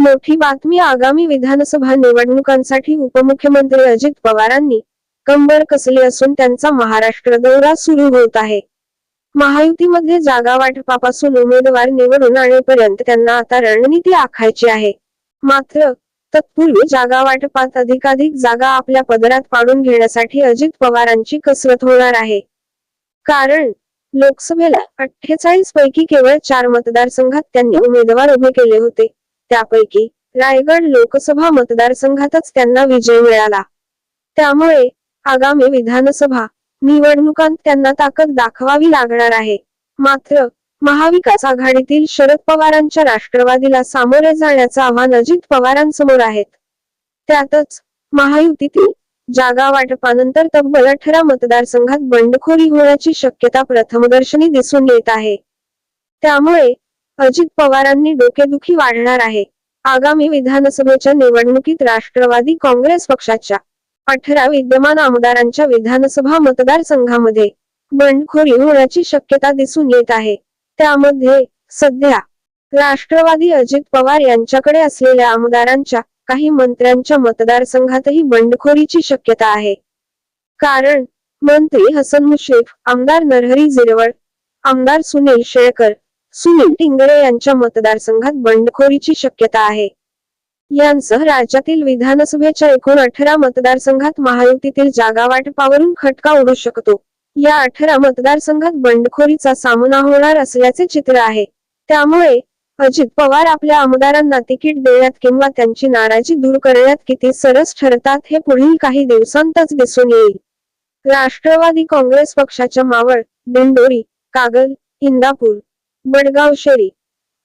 मोठी बातमी आगामी विधानसभा निवडणुकांसाठी उपमुख्यमंत्री अजित पवारांनी कंबर कसली असून त्यांचा महाराष्ट्र दौरा सुरू होत आहे. महायुतीमध्ये जागा वाटपापासून उमेदवार निवडून आणेपर्यंत त्यांना आता रणनीती आखायची आहे. मात्र तत्पूर्वी जागा वाटपात अधिकाधिक जागा आपल्या पदरात पाडून घेण्यासाठी अजित पवारांची कसरत होणार आहे. कारण लोकसभेला अठ्ठेचाळीस पैकी केवळ चार मतदारसंघात त्यांनी उमेदवार उभे केले होते. त्यापैकी रायगड लोकसभा मतदारसंघातच त्यांना विजय मिळाला. त्यामुळे आगामी विधानसभा निवडणुकांत त्यांना ताकद दाखवावी लागणार आहे. मात्र महाविकास आघाडीतील शरद पवारांच्या राष्ट्रवादीला सामोरे जाण्याचं आव्हान अजित पवारांसमोर आहेत. त्यातच महायुतीतील जागा वाटपानंतर तब्बल अठरा मतदारसंघात बंडखोरी होण्याची शक्यता प्रथमदर्शनी दिसून येत आहे. त्यामुळे अजित पवारांनी डोकेदुखी वाढणार आहे. आगामी विधानसभेच्या निवडणुकीत राष्ट्रवादी काँग्रेस पक्षाच्या अठरा विद्यमान आमदारांच्या विधानसभा मतदारसंघामध्ये बंडखोरी होण्याची शक्यता दिसून येत आहे. त्यामध्ये सध्या राष्ट्रवादी अजित पवार यांच्याकडे असलेल्या आमदारांच्या काही मंत्र्यांच्या मतदारसंघातही बंडखोरीची शक्यता आहे. कारण मंत्री हसन मुश्रीफ आमदार नरहरी जिरवळ आमदार सुनील शेळकर सुनील टिंगरे यांच्या मतदारसंघात बंडखोरीची शक्यता आहे. यांसह राज्यातील विधानसभेच्या एकूण अठरा मतदारसंघात महायुतीतील जागा वाटपावरून खटका उडू शकतो. या अठरा मतदारसंघात बंडखोरीचा सामना होणार असल्याचे चित्र आहे. त्यामुळे अजित पवार आपल्या आमदारांना तिकीट देण्यात किंवा त्यांची नाराजी दूर करण्यात किती सरस ठरतात हे पुढील काही दिवसांतच दिसून येईल. राष्ट्रवादी काँग्रेस पक्षाच्या मावळ दिंडोरी कागल इंदापूर मडगाव शेरी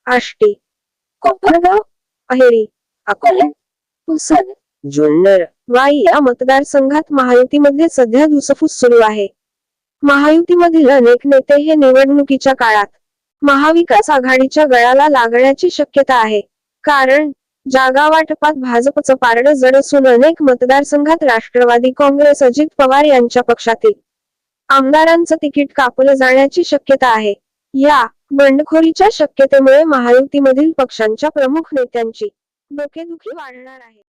आष्टी कोपरगाव अहेरी अकोले पुसद जुन्नर वाई या मतदारसंघात महायुतीमध्ये सध्या धुसफूस सुरू आहे. महायुतीमधील अनेक नेते हे निवडणुकीच्या काळात महाविकास आघाडीच्या गळाला लागण्याची शक्यता आहे. कारण जागा वाटपात भाजपचं पारडं जड असून अनेक मतदारसंघात राष्ट्रवादी काँग्रेस अजित पवार यांच्या पक्षातील आमदारांचं तिकीट कापलं जाण्याची शक्यता आहे. या बंडखोरीच्या शक्यतेमुळे महायुतीमधील पक्षांच्या प्रमुख नेत्यांची डोकेदुखी वाढणार आहे.